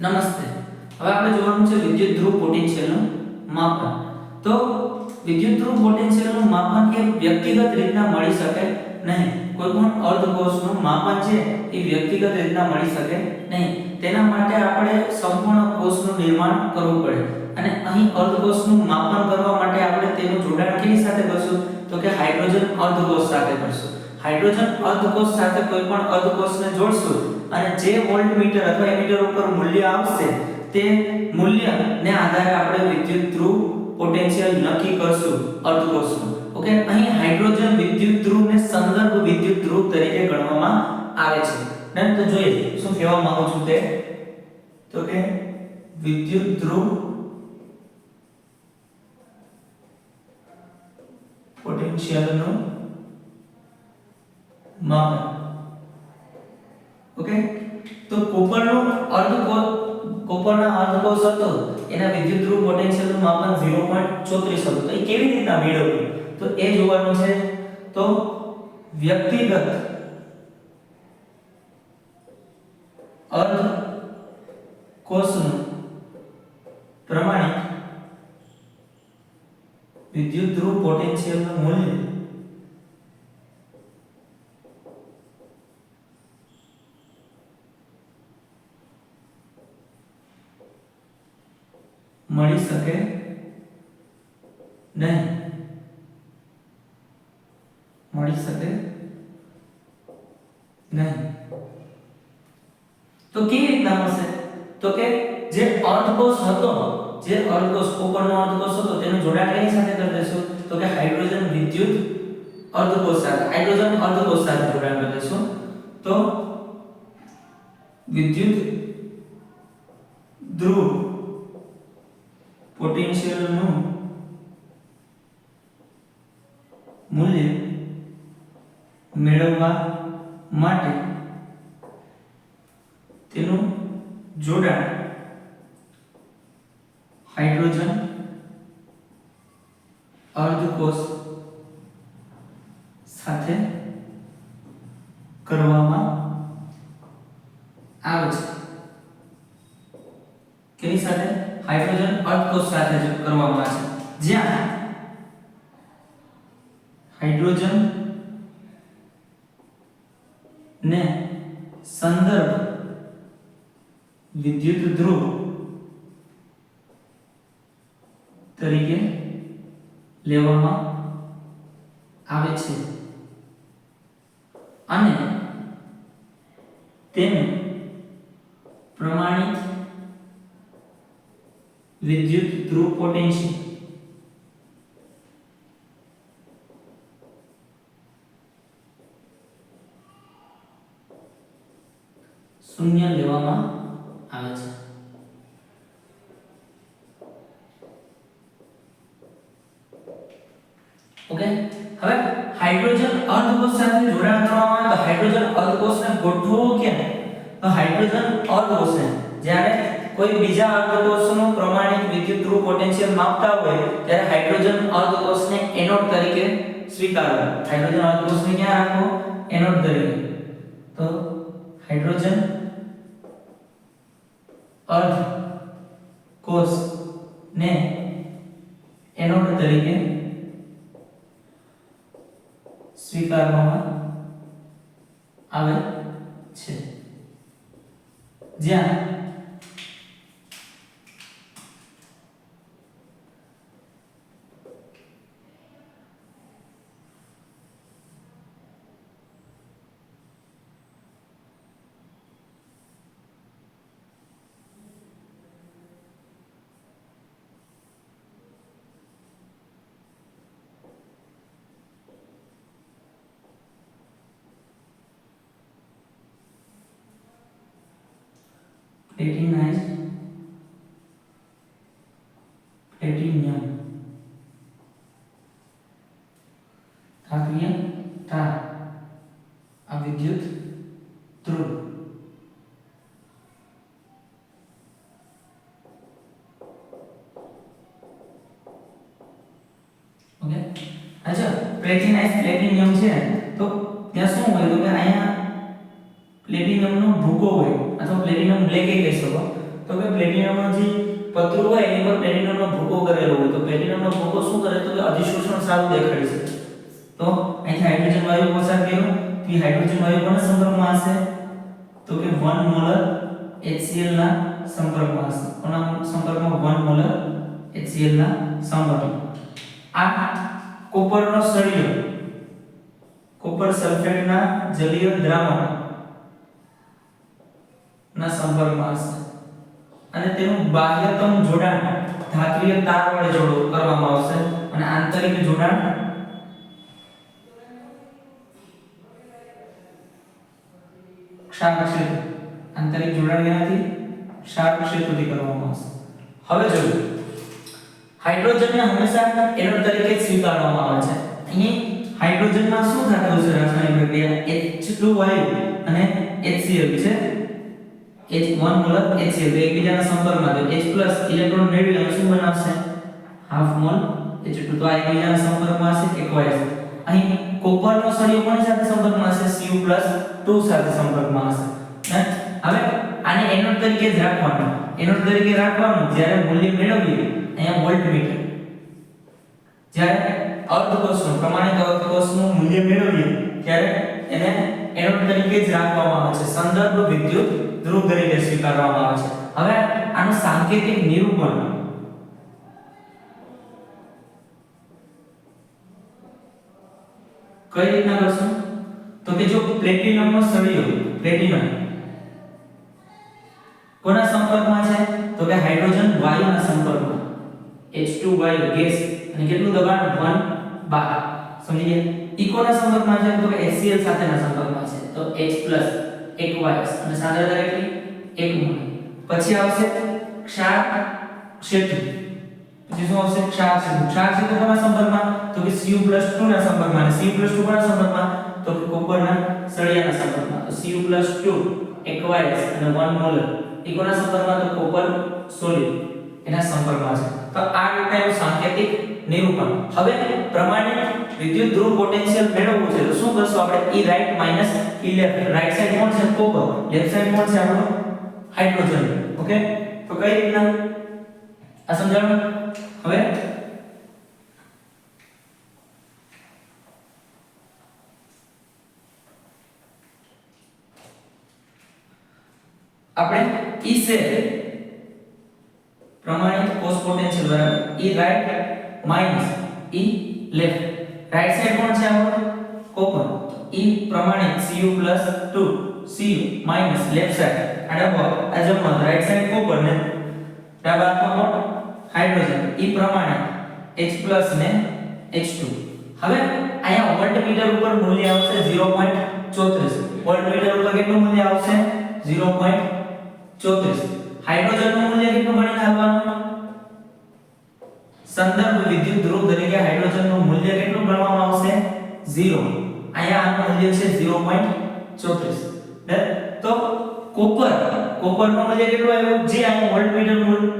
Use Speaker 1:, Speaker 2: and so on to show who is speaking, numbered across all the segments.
Speaker 1: નમસ્તે. હવે આપણે જોવાનું છે વિદ્યુત ધ્રુવ પોટેન્શિયલનું માપન. તો વિદ્યુત ધ્રુવ પોટેન્શિયલનું માપન એ વ્યક્તિગત રીતના મળી શકે નહીં. કોઈ પણ અર્ધકોષનું માપન છે એ વ્યક્તિગત રીતના મળી શકે નહીં. તેના માટે આપણે સંપૂર્ણ કોષનું નિર્માણ કરવું પડે. અને અહીં અર્ધકોષનું માપન કરવા માટે આપણે તેનું જોડાણ કેની સાથે કરશું? તો કે હાઇડ્રોજન અર્ધકોષ સાથે કરશું. હાઇડ્રોજન અર્ધકોષ સાથે કોઈ પણ અર્ધકોષને જોડશું અને જે વોલ્ટમીટર અથવા એમીટર ઉપર મૂલ્ય આવશે, તે મૂલ્યને આધારે આપણે વિદ્યુત ધ્રુવ પોટેન્શિયલ નક્કી કરશું અર્ધકોષનું ઓકે? અહીં હાઇડ્રોજન વિદ્યુત ધ્રુવને સંદર્ભ વિદ્યુત ધ્રુવ તરીકે ગણવામાં આવે છે. ડન તો જોઈએ, શું કહેવા માંગુ છું તે? તો કે વિદ્યુત ધ્રુવ પોટેન્શિયલનું માપન. અર્ધકોષ હતો, એના વિદ્યુત ધ્રુવ પોટેન્શિયલનું માપન 0.34 હતું. તો એ કેવી રીતના મેળવ્યું? તો એ જોવાનું છે, તો વ્યક્તિગત અર્ધ કોષનું પ્રમાણિત વિદ્યુત ધ્રુવ પોટેન્શિયલનું મૂલ્ય મળી શકે નહીં મળી શકે નહીં તો કેવી રીતના મળશે તો કે જે અર્ધકોષ હતો, જે અર્ધકોષ ઉપરનો અર્ધકોષ હતો તેનું જોડાણ એની સાથે કરી દેશું તો કે હાઇડ્રોજન વિદ્યુત અર્ધકોષ સાથે, હાઇડ્રોજન અર્ધકોષ સાથે જોડાણ કરી દેશું તો વિદ્યુત ધ્રુવ પોટેન્શિયલનું મૂલ્ય મેળવવા માટે તેનું જોડાણ હાઇડ્રોજન, અર્ધકોષ સાથે કરવામાં આવે છે. કેની સાથે? હાઇડ્રોજન અર્ધકોષ સાથે કરવામાં આવે છે. જ્યાં હાઇડ્રોજન સંદર્ભ વિદ્યુત ધ્રુવ તરીકે લેવામાં આવે છે. અને તેને પ્રમાણિત વિદ્યુત ધ્રુવ પોટેન્શિયલ શૂન્ય લેવામાં હાઇડ્રોજન અર્ધકોષને જ્યારે કોઈ બીજા અર્ધકોષનું પ્રમાણિત વિદ્યુત ધ્રુવ પોટેન્શિયલ માપતા હોય, ત્યારે હાઇડ્રોજન અર્ધકોષને એનોડ તરીકે સ્વીકારવો. હાઇડ્રોજન અર્ધકોષને ક્યાં રાખવો? એનોડ તરીકે. તો હાઇડ્રોજન અર્ધ કોષ ને એનોડ તરીકે સ્વીકારવામાં આવે છે. જ્યાં titanium ના સંપર્કમાં આવશે અને તેનું બાહ્યતમ જોડાણ ધાત્રીય તાર વડે જોડો કરવામાં આવશે. અને આંતરિક જોડાણ ક્ષાર આંતરિક જોડાણ એનાથી ક્ષાર ક્ષેત્રથી કરવામાં આવશે. હવે જોયું હાઇડ્રોજનને હંમેશા એનોડ તરીકે સ્વીકારવામાં આવે છે. અહીં હાઇડ્રોજનમાં શું થતું છે? રાસાયણિક પ્રક્રિયા H2 વાયુ અને HCl છે. H1 મોલર HCl તો એકબીજાના સંપર્કમાં. તો H ઇલેક્ટ્રોન મેળવી અને શું બનાવશે? હાફ મોલ H2 તો આ એકબીજાના સંપર્કમાં હશે એકવાઇઝ અહીં કોપરનો સળિયો કોની સાથે સંપર્કમાં હશે? Cu 2 સાથે સંપર્કમાં હશે? હવે આને એનોડ તરીકે જ રાખવાનું. એનોડ તરીકે રાખવાનું જ્યારે મૂલ્ય મેળવીએ, અહીંયા વોલ્ટમીટર જ્યારે અર્ધકોષનું, પ્રમાણિત અર્ધકોષનું મૂલ્ય મેળવીએ, ત્યારે એને એનોડ તરીકે જ રાખવામાં આવે છે. સંદર્ભ વિદ્યુત ધ્રુવ તરીકે સ્વીકારવામાં આવે છે. હવે આનું સાંકેતિક નિરૂપણ કઈ રીતના કરશું? તો કે જો પ્લેટિનમનો સળિયો, પ્લેટિનમ, કોના સંપર્કમાં છે? તો કે હાઇડ્રોજન વાયુના સંપર્કમાં. H2 વાયુ ગેસ અને કેટલું દબાણ? 1 બાર. સમજી ગયા? ઈ સંપર્કમાં છે? તો કે HCl સાથેના સંપર્કમાં છે. તો H એકવાયસ અને સાંદ્રતા કેટલી? એક મોલ. પછી આવશે ક્ષાર ક્ષેત્ર. પછી શું આવશે? ક્ષાર ક્ષેત્ર. ક્ષાર ક્ષેત્ર કોના સંપર્કમાં? તો કે Cu2 ના સંપર્કમાં. અને Cu2 કોના સંપર્કમાં? તો કે કોપરના સળિયાના સંપર્કમાં. તો Cu2 એકવાયસ અને 1 મોલ એ કોના સંપર્કમાં? તો કોપર સોલિડ એના સંપર્કમાં છે. તો આ રીતે એનું સાંકેતિક નિરૂપણ. હવે પ્રમાણિત વિદ્યુત ધ્રુવ પોટેન્શિયલ મેળવવું છે, તો શું કરશું આપણે? E right minus E left right side કોણ છે? કોબર લેફ્ટ સાઈડ કોણ છે આપણો? હાઇડ્રોજન ઓકે તો કઈ રીતના? આ સમજાણું? હવે? આપણે ઈ છે પ્રમાણિત કોસ પોટેન્શિયલ બરાબર. E right minus E left right side કોણ છે આપણો? કોપર E પ્રમાણિત Cu 2 Cu minus left side આ એઝ આ જમણો રાઈટ સાઈડ કોપર ને ડાબા હાથમાં હાઇડ્રોજન E પ્રમાણિત H ને H2 હવે અહીંયા વોલ્ટમીટર ઉપર મૂલ્ય આવશે 0.34 વોલ્ટમીટર ઉપર કેટલું મૂલ્ય આવશે? 0.34 હાઇડ્રોજનનું મૂલ્ય કેટલું ગણીને હાલવાનું સંદર્ભ વિદ્યુત ધ્રુવ તરીકે હાઇડ્રોજનનું મૂલ્ય કેટલું ગણવામાં આવશે? 0 અહીંયા આનું મૂલ્ય છે 0.34 બરાબર તો કોપર કોપરનું મૂલ્ય કેટલું આવ્યું? જે અહીંયા વોલ્ટમીટર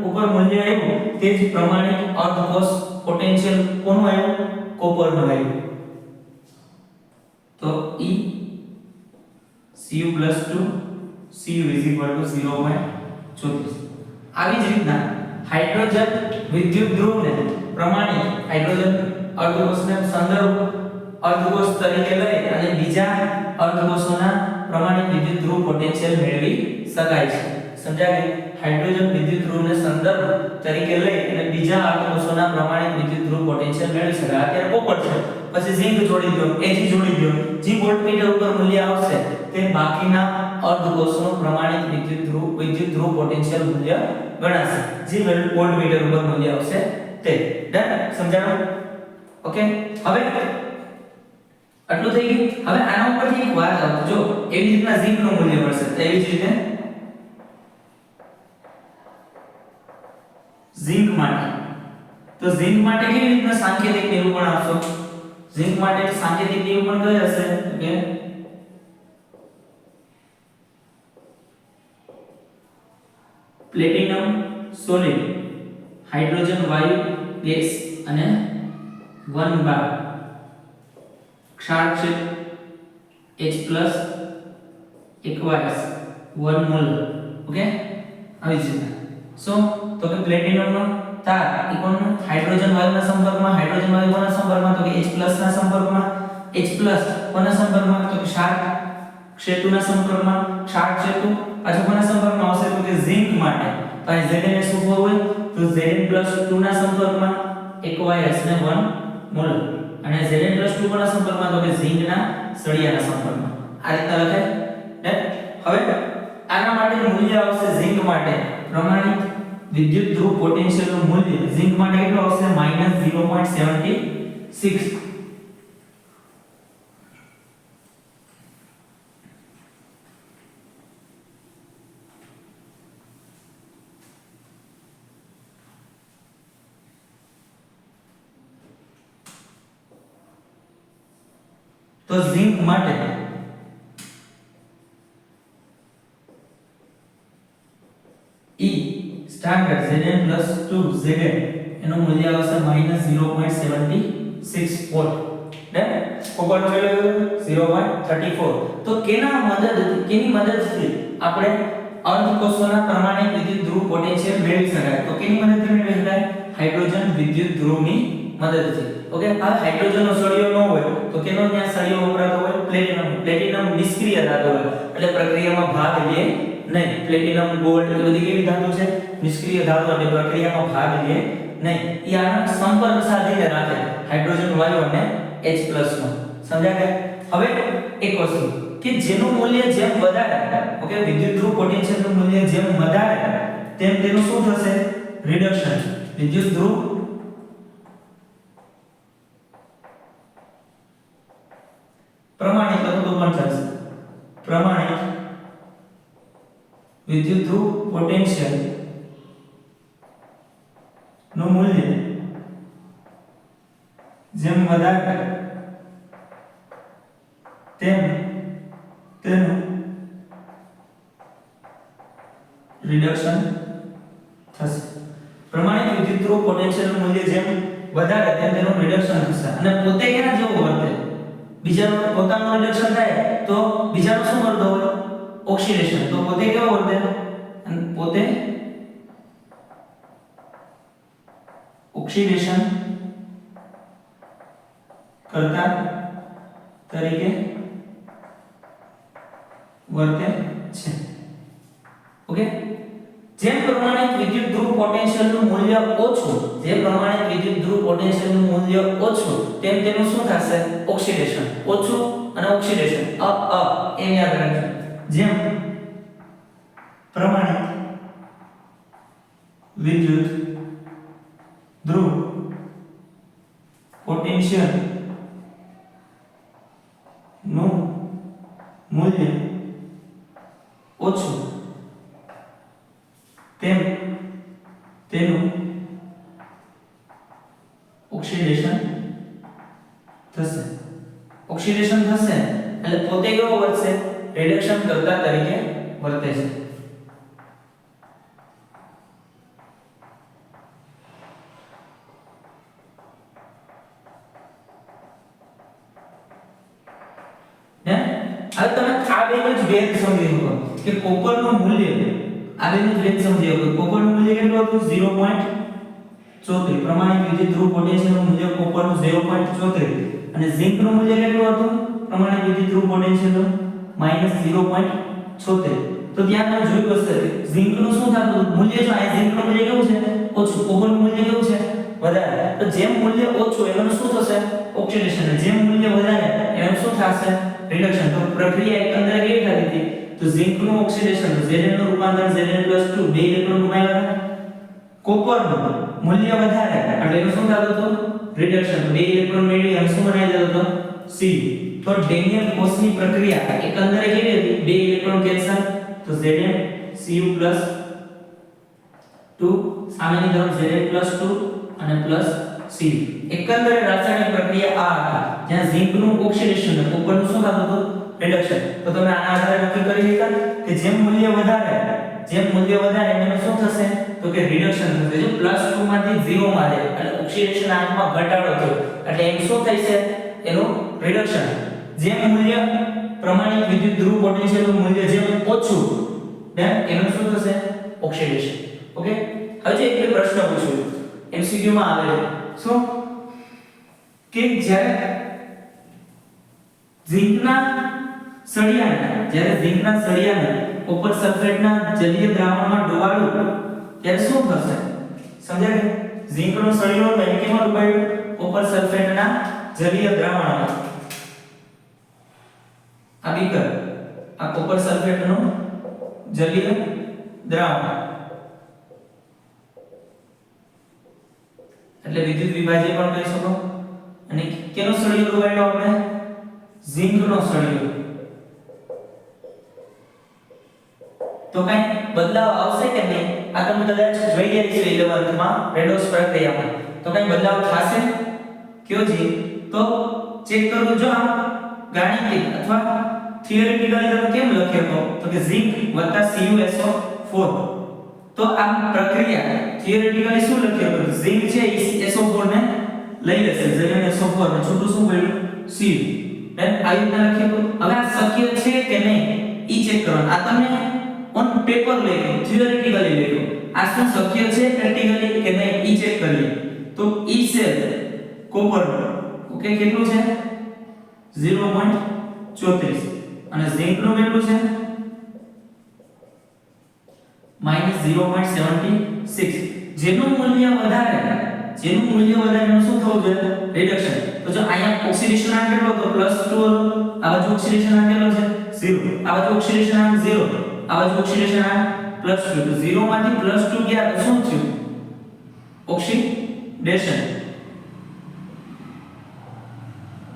Speaker 1: ઉપર મૂલ્ય આવ્યું, તે જ પ્રમાણિત અર્ધકોષ પોટેન્શિયલ કોનું આવ્યું? કોપરનું આવ્યું. તો E Cu 2 Cu 0.34 આવી જ રીતના હાઇડ્રોજન વિદ્યુત ધ્રુવને પ્રમાણિત હાઇડ્રોજન અર્ધકોષને સંદર્ભ અર્ધકોષ તરીકે લઈ અને બીજા અર્ધકોષોના પ્રમાણિત વિદ્યુત ધ્રુવ પોટેન્શિયલ મેળવી શકાય છે. સમજાય? હાઇડ્રોજન વિદ્યુત ધ્રુવને સંદર્ભ તરીકે લઈ અને બીજા અર્ધકોષોના પ્રમાણિત વિદ્યુત ધ્રુવ પોટેન્શિયલ મેળવી શકાય. અત્યારે કોપર છે. પછી ઝિંક જોડી દો. એજી જોડી દો. જે વોલ્ટમીટર ઉપર મૂલ્ય આવશે. તે બાકીના અર્ધકોષોનું પ્રમાણિત વિદ્યુત ધ્રુવ વિદ્યુત ધ્રુવ પોટેન્શિયલ મૂલ્ય ગણાશે. જે વોલ્ટમીટર ઉપર મૂલ્ય આવશે તે. ડન સમજાણું? ઓકે હવે આટલું થઈ ગયું. હવે આના ઉપરથી એક વાત આવતો. જો, એવી રીતના ઝિંકનું મૂલ્ય મળશે. એવી જ રીતે ઝિંક માટે. તો ઝિંક માટે કેવી રીતના સાંકેતિક નિરૂપણ આપશો ઝિંક માટે સાંકેતિક નિરૂપણ કઈ હશે? કે પ્લેટિનમ, સોલિડ, હાઇડ્રોજન, વાયુ, ગેસ અને 1 બાર. ક્ષાર છે H એકવાયસ 1 મોલ. ઓકે? આવી જશે શું તો કે પ્લેટિનમનો તાર ઇકોન હાઇડ્રોજન વાયુના સંપર્કમાં, હાઇડ્રોજન વાયુ કોના સંપર્કમાં? તો કે H+ ના સંપર્કમાં. H+ કોના સંપર્કમાં? તો કે ક્ષાર. ક્ષેતુના સંપર્કમાં, ક્ષાર ક્ષેતુ કોના સંપર્કમાં આવશે તો કે ઝિંક માટે. તો આ Zn શું હોય તો Zn2 ના સંપર્કમાં aqueous ને 1 મોલ. અને Zn 2 ના સંપર્કમાં તો કે ઝિંકના સળિયાના સંપર્કમાં. આ રીતે લખાય હવે આના માટે મૂલ્ય આવશે ઝિંક માટે. પ્રમાણિત વિદ્યુત ધ્રુવ પોટેન્શિયલનું મૂલ્ય ઝિંક માટે કેટલું આવશે? -0.76 તો ઝિંક માટે ઈ સ્ટાન્ડર્ડ Zn 2 Zn, એનું મૂલ્ય આવશે -0.76 વોલ્ટ ને કોપરનો વેલ્યુ 0.34 તો કેના મદદ કેની મદદથી આપણે અર્ધકોષોના પ્રમાણિત વિદ્યુત ધ્રુવ પોટેન્શિયલ મેળવી શકાય? તો કેની મદદથી મેળવી શકાય? હાઇડ્રોજન વિદ્યુત ધ્રુવની મદદથી. ઓકે આ હાઇડ્રોજનનો સળિયો ન હોય તો કેનો ત્યાં સળિયો વપરાતો હોય? પ્લેટિનમ પ્લેટિનમ નિષ્ક્રિય ધાતુ હોય. એટલે પ્રક્રિયામાં ભાગ લે નહીં. પ્લેટિનમ ગોલ્ડ એ બધી કેવી ધાતુ છે? નિષ્ક્રિય ધાતુ એટલે પ્રક્રિયામાં ભાગ લે નહીં. એ આના સંપર્ક સાધીને રાખે. હાઇડ્રોજન વાયુ અને H+ નો. સમજ્યા કે? હવે એક વસ્તુ. કે જેનું મૂલ્ય જેમ વધારે ઓકે વિદ્યુત ધ્રુવ પોટેન્શિયલનું મૂલ્ય જેમ વધારે, તેમ તેનું શું થશે? રિડક્શન વિદ્યુત ધ્રુવ પ્રમાણિત લખો પણ ચાલશે પ્રમાણિત વિદ્યુત ધ્રુવ પોટેન્શિયલનું મૂલ્ય જેમ વધારે તેમ તેનું રિડક્શન થશે. પ્રમાણિત વિદ્યુત ધ્રુવ પોટેન્શિયલ મૂલ્ય જેમ વધારે તેમ તેનું રિડક્શન થશે. અને પોતે ક્યાં જેવું વર્તે? બીજાનું પોતાનું રિડક્શન થાય તો બીજાનું શું કરતો હોય? ઓક્સિડેશન. તો પોતે કેવો વર્તે અને પોતે ઓક્સિડેશન કરતા તરીકે વર્તે છે. ઓકે જેમ પ્રમાણિત વિદ્યુત ધ્રુવ પોટેન્શિયલનું મૂલ્ય ઓછું, જે પ્રમાણિત વિદ્યુત ધ્રુવ પોટેન્શિયલનું મૂલ્ય ઓછું, તેમ તેનું શું થશે? ઓક્સિડેશન ઓછું અને ઓક્સિડેશન અપ અપ એમ યાદ રાખજો. જેમ પ્રમાણિત વિદ્યુત ધ્રુવ પોટેન્શિયલનું મૂલ્ય ઓછું તેમ તેનું ઓક્સિડેશન થશે. ઓક્સિડેશન થશે. એટલે પોતે કેવો વર્તશે રિડક્શન કરતા તરીકે વર્તે છે. હે હવે તમે આ બેનો જ ભેદ સમજી શકો કે કોપરનું મૂલ્ય આ રેન્જ સમજી શકો કોપરનું મૂલ્ય કેટલું હતું 0.34 પ્રમાણિત વિદ્યુત ધ્રુવ પોટેન્શિયલનું મૂલ્ય કોપરનું 0.34 અને ઝિંકનું મૂલ્ય કેટલું હતું? પ્રમાણિત વિદ્યુત ધ્રુવ પોટેન્શિયલનું -0.76 તો ત્યાં તમે જોયું હશે ઝિંકનું શું થતું મૂલ્ય જો આ ઝિંકનું મૂલ્ય કેવું છે? ઓછું. કોપરનું મૂલ્ય કેવું છે? વધારે. તો જેમ મૂલ્ય ઓછું એનું શું થશે? ઓક્સિડેશન જેમ મૂલ્ય વધારે, એનું શું થશે? રિડક્શન તો પ્રક્રિયા એકંદરે કેવી થતી હતી? તો ઝિંકનું ઓક્સિડેશન Zn નું રૂપાંતર Zn2 બે ઇલેક્ટ્રોન ગુમાવ્યા કોપરનું મૂલ્ય વધારે એટલે એનું શું થતું હતું? રિડક્શન બે ઇલેક્ટ્રોન મેળવી અને શું બનાવી દેતો હતો? સી તો ડેનિયલ કોસની પ્રક્રિયા એકંદરે કેવી હતી? બે ઇલેક્ટ્રોન કેન્સલ. તો Zn Cu 2 સામેની તરફ Zn 2 અને પ્લસ C એકંદરે રાસાયણિક પ્રક્રિયા આ હતી. જ્યાં ઝિંકનું ઓક્સિડેશન કોપર કોપરનું શું થતું હતું? રિડક્શન તો તમે આના આધારે નક્કી કરી શકાય કે જેમ મૂલ્ય વધારે, જેમ મૂલ્ય વધારે એનું શું થશે? તો કે રિડક્શન થશે. જો પ્લસ 2 માંથી 0 માં જાય અને ઓક્સિડેશન આંકમાં ઘટાડો થયો. એટલે એમ શું થશે એનું રિડક્શન જેમ મૂલ્ય પ્રમાણિત વિદ્યુત ધ્રુવ પોટેન્શિયલનું મૂલ્ય જેમ ઓછું, then એનું શું થશે? ઓક્સિડેશન ઓકે હવે જે એક પ્રશ્ન પૂછું એમસીક્યુ માં આવે છે. શું? કે જ્યારે ઝીંકના સળિયાને જ્યારે ઝીંકના સળિયાને કોપર સલ્ફેટના જલીય દ્રાવણમાં ડુબાડું ત્યારે શું થશે? સમજાય ઝીંકનો સળિયો મેગ્નેશિયમમાં ડુબાડ્યો, કોપર સલ્ફેટના જલીય દ્રાવણમાં. આ બીકર, આ કોપર સલ્ફેટનું જલીય દ્રાવણ. એટલે વિદ્યુત વિભાજ્ય પણ કહી શકો. અને કેનો સળિયો ડુબાડ્યો આપણે? ઝીંકનો સળિયો. તો કઈ બદલાવ આવશે કે નહીં? આ તમે કદાચ જોઈ ગયા છો 11th માં રેડોસ પ્રક્રિયામાં તો કઈ બદલાવ થશે? કયો જી? તો ચેક કરો જો આ ગાણિતિક અથવા થિયરિટિકલી તમે કેમ લખ્યો તો તો કે ઝિંક CuSO4 તો આ પ્રક્રિયા થિયરિટિકલી શું લખ્યો ઝિંક છે એ SO4 ને લઈ લેશે. જઈને SO4 ને. છૂટું શું પડ્યું Cu દેન આવી રીતના લખ્યો હવે આ શક્ય છે કે નહીં? ઈ ચેક કરવાનું. આ તમે ઓન પેપર લખ્યો થિયરિટિકલી લખ્યો આ શું શક્ય છે પ્રેક્ટિકલી કે નહીં? ઈ ચેક કરીએ તો ઈ સેલ કોપર ઓકે, કેટલું છે? 0.34 અને ઝિંકનું કેટલું છે? -0.76 જેનું મૂલ્ય વધારે, જેનું મૂલ્ય વધારે એનું શું થવું જોઈએ? રિડક્શન તો જો અહીંયા ઓક્સિડેશન આંક કેટલો હતો +2 હતો આ બાજુ ઓક્સિડેશન આંક કેટલો છે. 0 આ બાજુ ઓક્સિડેશન આંક 0 આ બાજુ ઓક્સિડેશન આવે +2 તો 0 માંથી +2 ગયા તો શું થયું? ઓક્સિડેશન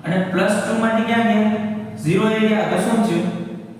Speaker 1: અને +2 માંથી ક્યાં ગયા? 0 એ ગયા. તો શું થયું?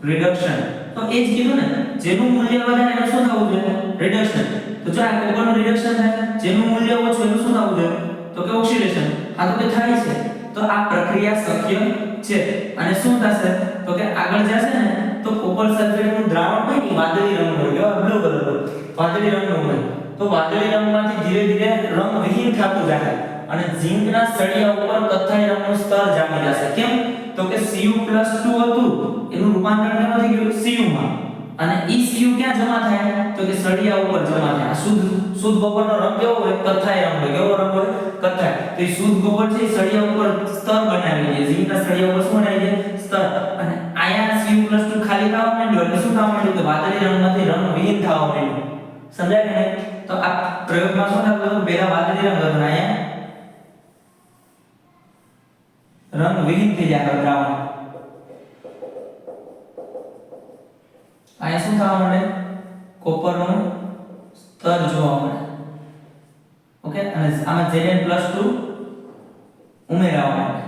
Speaker 1: રિડક્શન તો એ જ કીધું ને, જેનું મૂલ્ય વધારે એનું શું થવું જોઈએ? રિડક્શન તો જો આ કોપરનું રિડક્શન થાય, જેનું મૂલ્ય ઓછું એનું શું થવું જોઈએ? તો કે ઓક્સિડેશન આ તો કે થાય છે. તો આ પ્રક્રિયા શક્ય છે. અને શું થશે? તો કે આગળ જશે ને તો કોપર સલ્ફેટનું દ્રાવણ હોય ને વાદળી રંગનું કેવા બ્લુ કલરનું વાદળી રંગનું હોય. તો વાદળી રંગમાંથી ધીરે ધીરે રંગ વિહીન થતું જાય. અને ઝિંકના સળિયા ઉપર કથ્થાઈ રંગનું સ્તર જામી જશે. કેમ? તો કે Cu2 હતું. એનું રૂપાંતર કેમ થઈ ગયું? Cu માં. અને ઈ Cu ક્યાં જમા થાય? તો કે સળિયા ઉપર જમા થાય. શુદ્ધ શુદ્ધ ગોબરનો રંગ કેવો હોય? કથ્થાઈ રંગ હોય. કેવો રંગ હોય? કથ્થાઈ તો એ શુદ્ધ ગોબર છે સળિયા ઉપર સ્તર બનાવી દે. ઝિંકના સળિયા ઉપર શું બનાવી દે? સ્તર. અને આયા Cu2 ખાલી થવા માંડ્યો એટલે શું થવા માંડ્યું કે વાદળી રંગમાંથી રંગ વિહીન થવા માંડ્યું. સમજાય કે નહીં? તો આ પ્રયોગમાં શું થતું હતું? પહેલા વાદળી રંગ હતો અહીંયા? રંગ વિહીન થઈ જાય દ્રાવણ. અહીંયા શું થવા માંડે? કોપરનું સ્તર જોવા મળે. ઓકે? અને આમાં Zn2 ઉમેરવા માંડે.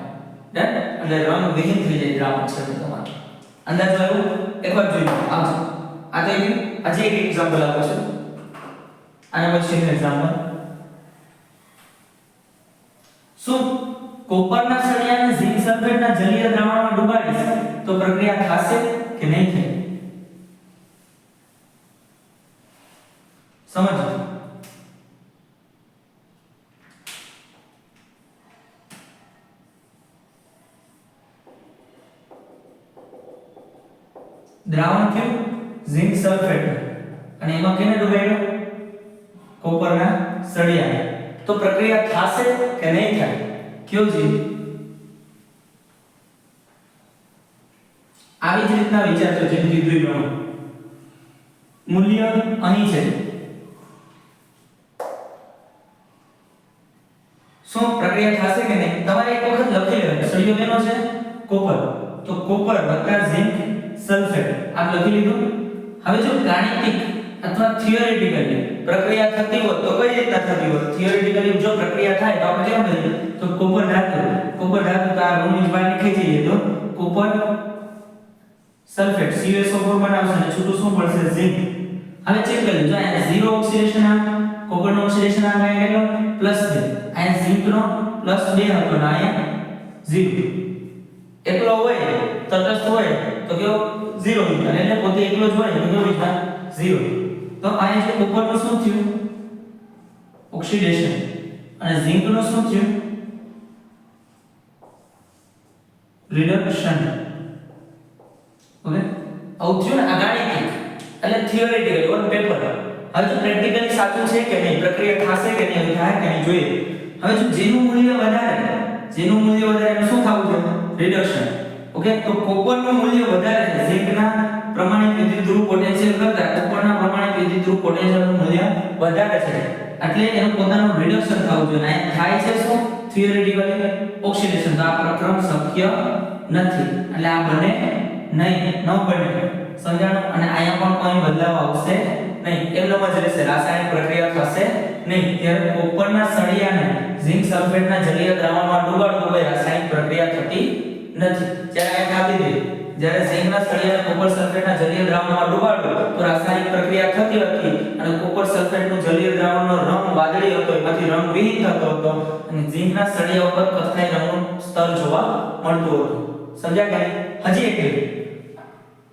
Speaker 1: એટલે રંગ વિહીન થઈ જાય દ્રાવણ છે તમારે. અંદાજ આવ્યો એકવાર જોઈ લો આવજો આ તો એક આજે એક એક્ઝામ્પલ આપો છે. આના પછીનું એક્ઝામ્પલ શું કોપરના સળિયાને ઝિંક સલ્ફેટના જલીય દ્રાવણમાં ડુબાડીશ તો પ્રક્રિયા થશે કે નહીં થાય? સમજો દ્રાવણ કયું ઝિંક સલ્ફેટ અને એમાં કેને ડુબાડ્યો કોપરના સળિયા તો પ્રક્રિયા થાશે કે નહીં થાય? કયો જી? આવી જ રીતના વિચારજો જેમ કીધું મૂલ્ય અહીં છે. શું પ્રક્રિયા થશે કે નહીં? તમારે એક વખત લખી લેવાનું સળિયો કેનો છે કોપર. તો કોપર વત્તા ઝિંક સલ્ફેટ. આ લખી લીધું? હવે જો ગાણિતિક અથવા થિયોરેટિકલી પ્રક્રિયા થતી હોત તો કઈ રીતના થતી હોત થિયોરેટિકલી જો પ્રક્રિયા થાય તો આપણે કેમ કરીએ તો કોપર ધાતુ કોપર ધાતુ તો આ ઋણ બહાર ખેંચી લે તો કોપર સલ્ફેટ CuSO4 બનાવશે અને છૂટું શું પડશે ઝિંક હવે ચેક કરી જો અહીંયા ઝીરો ઓક્સિડેશન આ કોપરનો ઓક્સિડેશન આ ગયેલો પ્લસ છે અહીંયા ઝિંકનો પ્લસ 2 હતો ને અહીંયા ઝીરો એકલો હોય, તટસ્થ હોય, તો કેવો? ઝીરો મીટર એટલે પોતે એકલો જ હોય, તો કેવો વિસ્તાર ઝીરો તો અહીંયા જે કોપરનું શું થયું? ઓક્સિડેશન અને ઝિંકનું શું થયું? Reduction okay? આવું થયું ને આ ગાણિતિક એટલે થિયોરેટિકલ ઓન પેપર હવે જો પ્રેક્ટિકલી સાચું છે કે નહીં? પ્રક્રિયા થશે કે નહીં? થાય કે નહીં? જોઈએ. હવે જો જેનું મૂલ્ય વધારે, જેનું મૂલ્ય વધારે શું થવું જોઈએ? રિડક્શન ઓકે તો કોપરનું મૂલ્ય વધારે છે. ઝિંકના પ્રમાણિત વિદ્યુત ધ્રુવ પોટેન્શિયલ કરતા કોપરના પ્રમાણિત વિદ્યુત ધ્રુવ પોટેન્શિયલનું મૂલ્ય વધારે છે. એટલે એનું પોતાનું રિડક્શન થવું જોઈએ. અને થાય છે શું? થિયરેટિકલી ઓક્સિડેશન તો આ પ્રક્રમ શક્ય નથી. એટલે આ બને નહીં. ન બને સમજાણું? અને અહીંયા પણ કોઈ બદલાવ આવશે નહીં. એમનો જ રહેશે. રાસાયણિક પ્રક્રિયા થશે નહીં. ત્યારે કોપરના સળિયાને ઝિંક સલ્ફેટના જલીય દ્રાવણમાં ડુબાડવું હોય રાસાયણિક પ્રક્રિયા થતી નથી. જ્યારે આયન આપી દે, જ્યારે ઝિંકના સળિયાને કોપર સલ્ફેટના જલીય દ્રાવણમાં ડુબાડવું તો રાસાયણિક પ્રક્રિયા થતી હતી અને કોપર સલ્ફેટનું જલીય દ્રાવણનો રંગ વાદળી હતો, એમાંથી રંગ વિહીન થતો હતો અને ઝિંકના સળિયા ઉપર કથ્થાઈ રંગનું સ્તર જોવા મળતું હતું. સમજ્યા કે હજી એક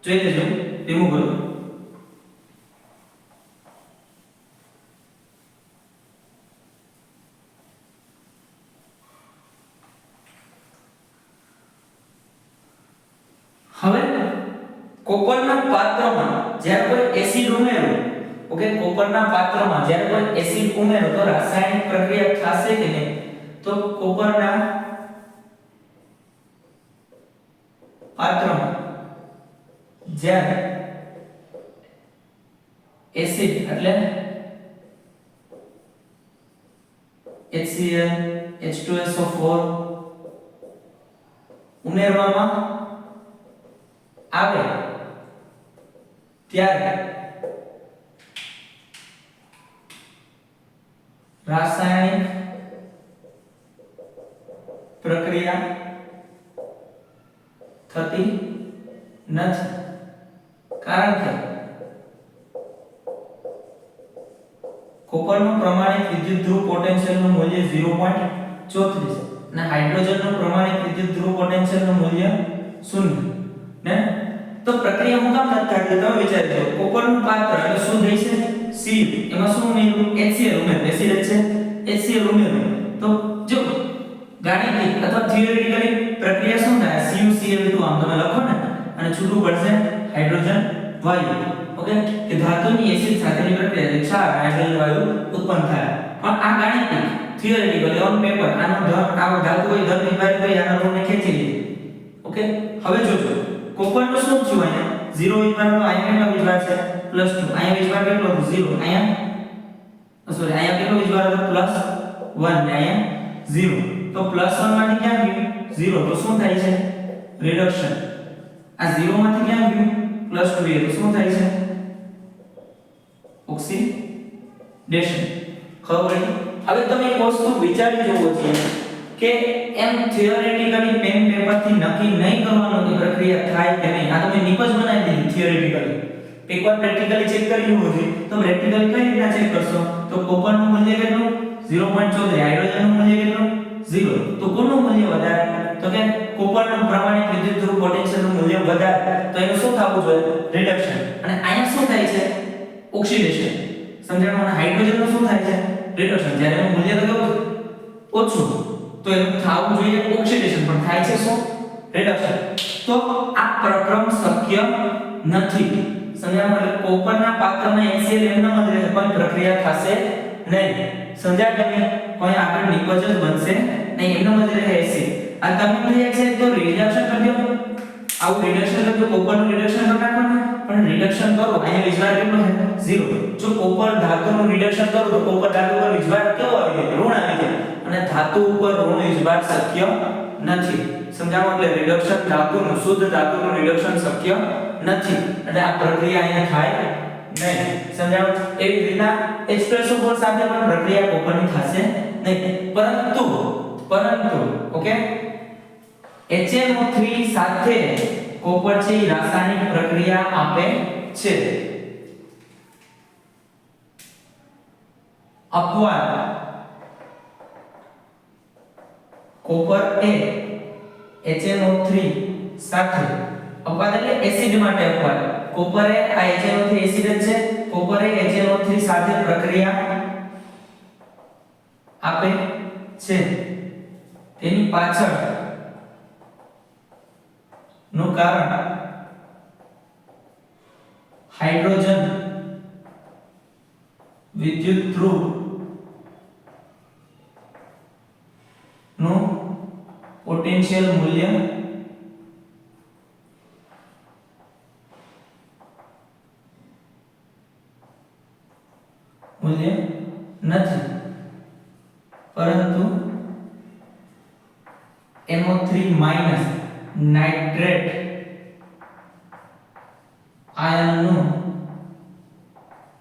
Speaker 1: જોઈ લેજો. ધીમું બોલો. હવે કોપરના પાત્રમાં જ્યારે કોઈ એસિડ ઉમેરો, ઓકે, કોપરના પાત્રમાં જ્યારે કોઈ એસિડ ઉમેરો, તો રાસાયણિક પ્રક્રિયા થશે કે નહીં? તો કોપરના પાત્રમાં જ્યારે એસિડ, એટલે HCl H2SO4 ઉમેરવામાં આવે ત્યારે રાસાયણિક પ્રક્રિયા થતી નથી. કારણ કે કોપરનું પ્રમાણિત વિદ્યુત ધ્રુવ પોટેન્શિયલનું મૂલ્ય 0.34 અને હાઇડ્રોજનનું પ્રમાણિત વિદ્યુત ધ્રુવ પોટેન્શિયલનું મૂલ્ય 0 ને તો પ્રક્રિયા હું કામ નથી થતી તમે વિચારજો કોપરનું પાત્ર એટલે શું થઈ છે? સી એમાં શું ઉમેર્યું? HCl ઉમેર્યું. એસિડ છે. HCl ઉમેર્યું. તો જો ગાણિતિક અથવા થિયોરેટિકલી પ્રક્રિયા શું થાય? CuCl2 આમ તમે લખો ને, અને છૂટું પડશે હાઇડ્રોજન વાયુ. ઓકે? કે ધાતુની એસિડ સાથેની પ્રક્રિયા ક્ષાર હાઇડ્રોજન વાયુ ઉત્પન્ન થાય. પણ આ ગાણિતિક થિયોરેટિકલી ઓન પેપર આનો ધન આ ધાતુ હોય ધન વિભાગ કરી આનો ઋણને ખેંચી લે. ઓકે? હવે જોજો. કોપરનું શું થયું અહીંયા? 0 વિભાગનો અહીંયા કેટલો વિભાગ છે? પ્લસ 2 અહીંયા વિભાગ કેટલો? હતો 0 અહીંયા સોરી અહીંયા કેટલો વિભાગ હતો? પ્લસ 1 ને અહીંયા? 0 તો પ્લસ 1 માંથી ક્યાં ગયું 0 તો શું થાય છે? રિડક્શન આ 0 માંથી ક્યાં ગયું પ્લસ 2 એ તો શું થાય છે? ઓક્સિડેશન ખબર પડી હવે તમે એક વસ્તુ વિચારી જોવો છે. કે એમ થિયોરેટિકલી પેન પેપરથી નક્કી નહીં કરવાનું કે પ્રક્રિયા થાય કે નહીં. આ તમે નિપજ બનાવી દીધી થિયોરેટિકલી એકવાર પ્રેક્ટિકલી ચેક કરી લેવું છે તો પ્રેક્ટિકલી કઈ રીતના ચેક કરશો? તો કોપરનું મૂલ્ય કેટલું? 0.34 હાઇડ્રોજનનું મૂલ્ય કેટલું? 0 તો કોનું મૂલ્ય વધારે? તો કે કોપરનું પ્રમાણિત વિદ્યુત ધ્રુવ પોટેન્શિયલનું મૂલ્ય વધારે. તો એનું શું થવું જોઈએ? રિડક્શન અને અહીંયા શું થાય છે? ઓક્સિડેશન સમજાણું? અને હાઇડ્રોજનનું શું થાય છે? રિડક્શન જ્યારે એનું મૂલ્ય તો કેવું ઓછું. તો એનું થવું જોઈએ ઓક્સિડેશન, પણ થાય છે શું? રિડક્શન તો આ પ્રક્રમ શક્ય નથી. સમજાય મતલબ કોપરના પાત્રમાં HCl એમનામ જ રહેશે પણ પ્રક્રિયા થશે નહીં. સમજાય નહીં કોઈ આગળ નિકોજ જ બનશે નહીં. એમનામ જ રહે એસિડ આ તમે કહ્યા છે, તો રિડક્શન કરી દો આવું રિડક્શન તો કોપરનું રિડક્શન કરી નાખો પણ રિડક્શન કરો. અહીંયા વીજભાર કેટલો છે 0 જો કોપર ધાતુનું રિડક્શન કરો, તો કોપર ધાતુ પર વીજભાર કેવો આવી જાય? ઋણ આવી જાય. અને ધાતુ ઉપર ઋણ ઇજબાર શક્ય નથી. સમજાવો એટલે રિડક્શન ધાતુનું, શુદ્ધ ધાતુનું રિડક્શન શક્ય નથી. એટલે આ પ્રક્રિયા અહીંયા થાય નહીં. સમજાવો? એવી રીતના H2SO4 સાથે પણ પ્રક્રિયા કોપરની થશે નહીં. પરંતુ પરંતુ, ઓકે? HNO3 સાથે કોપર છે રાસાયણિક પ્રક્રિયા આપે છે. અપવાદ. કોપર એ HNO3 સાથે અપવાદ એટલે એસિડ માટે અપવાદ. કોપર એ, આ HNO3 એસિડ જ છે. કોપર એ HNO3 સાથે પ્રક્રિયા આપે છે. તેની પાછળનું કારણ હાઇડ્રોજન વિદ્યુત ધ્રુવનું પોટેન્શિયલ મૂલ્ય? મૂલ્ય નથી. પરંતુ NO3 માઇનસ નાઇટ્રેટ આયનનું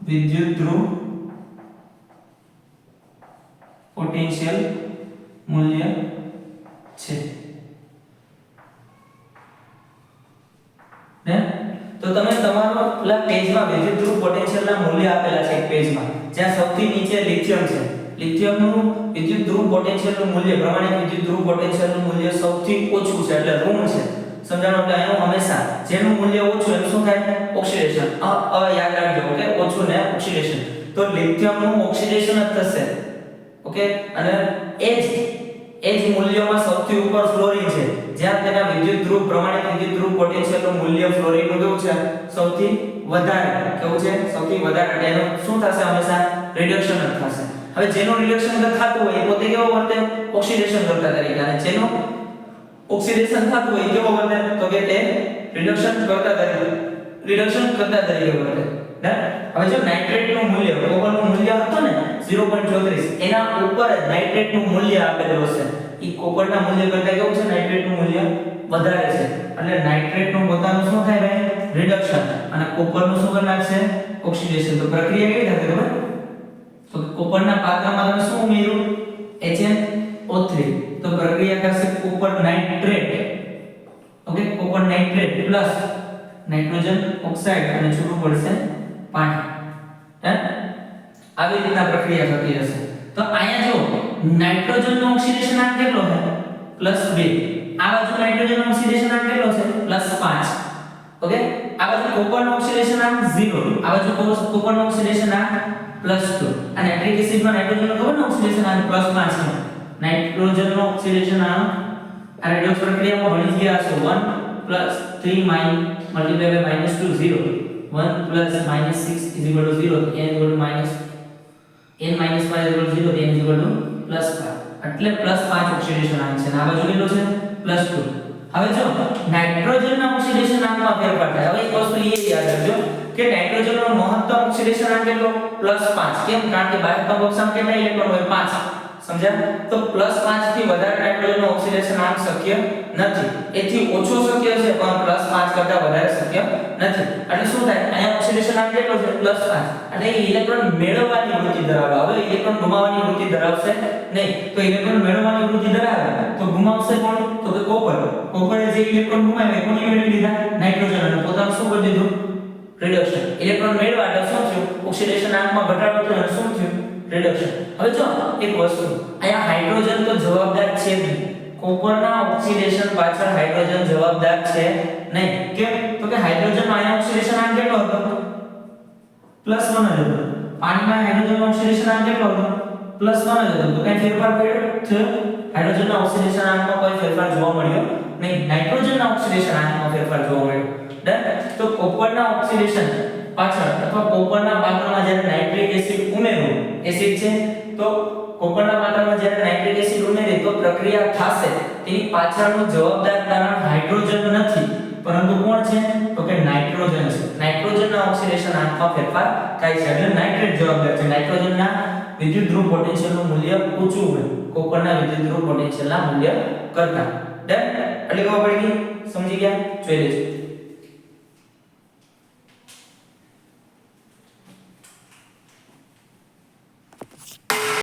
Speaker 1: વિદ્યુત ધ્રુવ પોટેન્શિયલ મૂલ્ય છે. ને તો તમે તમારો પેલા પેજમાં વિદ્યુત પોટેન્શિયલના મૂલ્ય આપેલા છે એક પેજમાં, જ્યાં સૌથી નીચે લિથિયમ છે. લિથિયમનું વિદ્યુત ધ્રુવ પોટેન્શિયલનું મૂલ્ય પ્રમાણે વિદ્યુત ધ્રુવ પોટેન્શિયલનું મૂલ્ય સૌથી ઓછું છે, એટલે ઋણ છે. સમજાણો એટલે એનું હંમેશા જેનું મૂલ્ય ઓછું એનું શું થાય? ઓક્સિડેશન અ અ યાદ રાખજો, ઓકે? ઓછું ને ઓક્સિડેશન તો લિથિયમનું ઓક્સિડેશન જ થશે, ઓકે? અને એ એ જ મૂલ્યોમાં સૌથી ઉપર ફ્લોરિન છે. જ્યાં તેના વિદ્યુત ધ્રુવ, પ્રમાણિત વિદ્યુત ધ્રુવ પોટેન્શિયલનું મૂલ્ય ફ્લોરિનનું કેવું છે? સૌથી વધારે. કેવું છે? સૌથી વધારે. એટલે એનું શું થશે હંમેશા? રિડક્શન જ થશે. હવે જેનું રિડક્શન થતું હોય એ પોતે કેવો વર્તે? ઓક્સિડેશન કરતા તરીકે. અને જેનું ઓક્સિડેશન થતું હોય કેવો વર્તે? તો કે તે રિડક્શન કરતા તરીકે. રિડક્શન કરતા તરીકે વર્તે. હવે જો નાઇટ્રેટનું મૂલ્ય કોપરનું મૂલ્ય હતું ને 0.34 એના ઉપર જ નાઇટ્રેટનું મૂલ્ય આપેલું હશે. ઈ કોપરના મૂલ્ય કરતા કેવું છે? નાઇટ્રેટનું મૂલ્ય વધારે છે. એટલે નાઇટ્રેટનું પોતાનું શું થાય ભાઈ? રિડક્શન. અને કોપરનું શું કરી નાખશે? ઓક્સિડેશન. તો પ્રક્રિયા કેવી થશે ખબર? તો કોપરના પાત્રમાં તમે શું ઉમેર્યું? HNO3 તો પ્રક્રિયા કરશે copper nitrate. Okay? Copper nitrate plus nitrogen oxide અને છૂટું પડશે પાણી. હે? આવી રીતના પ્રક્રિયા થતી હશે. તો અહીંયા જો નાઇટ્રોજનનો ઓક્સિડેશન આંક કેટલો છે? +2 આ બાજુ નાઇટ્રોજનનો ઓક્સિડેશન આંક કેટલો છે? +5 ઓકે? આ બાજુ કોપરનો ઓક્સિડેશન આંક 0 આ બાજુ કોપરનો ઓક્સિડેશન આંક +2 આ નાઇટ્રિક નાઇટ્રોજન નાઇટ્રોજનનો કોપર ને ઓક્સિડેશન આંક +5 છે. નાઇટ્રોજનનો ઓક્સિડેશન આંક, આ રેડોક્સ પ્રક્રિયામાં ભણી ગયા છો 1 3 multiply by -2 0 1 plus minus 6 is equal to 0 n is equal to minus n minus 5 is equal to 0 n is equal to plus 5 એટલે plus 5 ઓક્સિડેશન આંક આ બાજુ કેટલો છે, plus 2 હવે જો નાઇટ્રોજનના ઓક્સિડેશન આંકમાં ફેરફાર થાય હવે એક વસ્તુ એ યાદ રાખજો કે નાઇટ્રોજનનો મહત્તમ ઓક્સિડેશન આંક કેટલો? plus 5 કેમ? કારણ કે બાહ્ય કક્ષામાં કેટલા? ઇલેક્ટ્રોન હોય 5 સમજ્યા? તો +5 થી વધારે નાઇટ્રોજનનો ઓક્સિડેશન આંક શક્ય નથી. એથી ઓછો શક્ય છે, પણ +5 કરતા વધારે શક્ય નથી. એટલે શું થાય? અહીંયા ઓક્સિડેશન આમ કેટલો છે? +5 એટલે ઇલેક્ટ્રોન મેળવવાની વૃત્તિ ધરાવે. હવે ઇલેક્ટ્રોન ગુમાવવાની વૃત્તિ ધરાવશે નહીં. તો ઇલેક્ટ્રોન મેળવવાની વૃત્તિ ધરાવે. તો ગુમાવશે કોણ? તો કે કોપર કોપરે જે ઇલેક્ટ્રોન ગુમાવ્યા કોની મેળવી લીધા? નાઇટ્રોજન અને પોતાનું શું કરી દીધું? રિડક્શન ઇલેક્ટ્રોન મેળવવા એટલે શું થયું? ઓક્સિડેશન આંકમાં ઘટાડો થયો શું થયું? રિડક્શન હવે જો, એક વસ્તુ. અહીંયા હાઇડ્રોજન તો જવાબદાર છે નહીં. કોપરના ઓક્સિડેશન પાછળ હાઇડ્રોજન જવાબદાર છે નહીં. કેમ? તો કે હાઇડ્રોજન આયન ઓક્સિડેશન આમ કેટલો હતો? પ્લસ 1 જ હતો. પાણીમાં હાઇડ્રોજન ઓક્સિડેશન આંક કેટલો હતો? પ્લસ 1 જ હતો. તો કઈ ફેરફાર પડ્યો થયો? હાઇડ્રોજન ઓક્સિડેશન આંકમાં કોઈ ફેરફાર જોવા મળ્યો? નહીં. નાઇટ્રોજન ઓક્સિડેશન આંકમાં ફેરફાર જોવા મળ્યો. ડન તો કોપરના ઓક્સિડેશન પાછળ અથવા કોપરના પાત્રમાં જ્યારે નાઇટ્રિક એસિડ ઉમેરો, એસિડ છે, તો કોપરના પાત્રમાં જ્યારે નાઇટ્રિક એસિડ ઉમેરે તો પ્રક્રિયા થશે. તેની પાછળનું જવાબદાર કારણ હાઇડ્રોજન નથી. પરંતુ કોણ છે? તો કે નાઇટ્રોજન છે. નાઇટ્રોજનના ઓક્સિડેશન આંકમાં ફેરફાર થાય છે. એટલે નાઇટ્રેટ જવાબદાર છે. નાઇટ્રોજનના વિદ્યુત ધ્રુવ પોટેન્શિયલનું મૂલ્ય ઊંચું હોય. કોપરના વિદ્યુત ધ્રુવ પોટેન્શિયલના મૂલ્ય કરતા. ડન એટલે ખબર પડી ગઈ? સમજી ગયા? જોઈ લેજો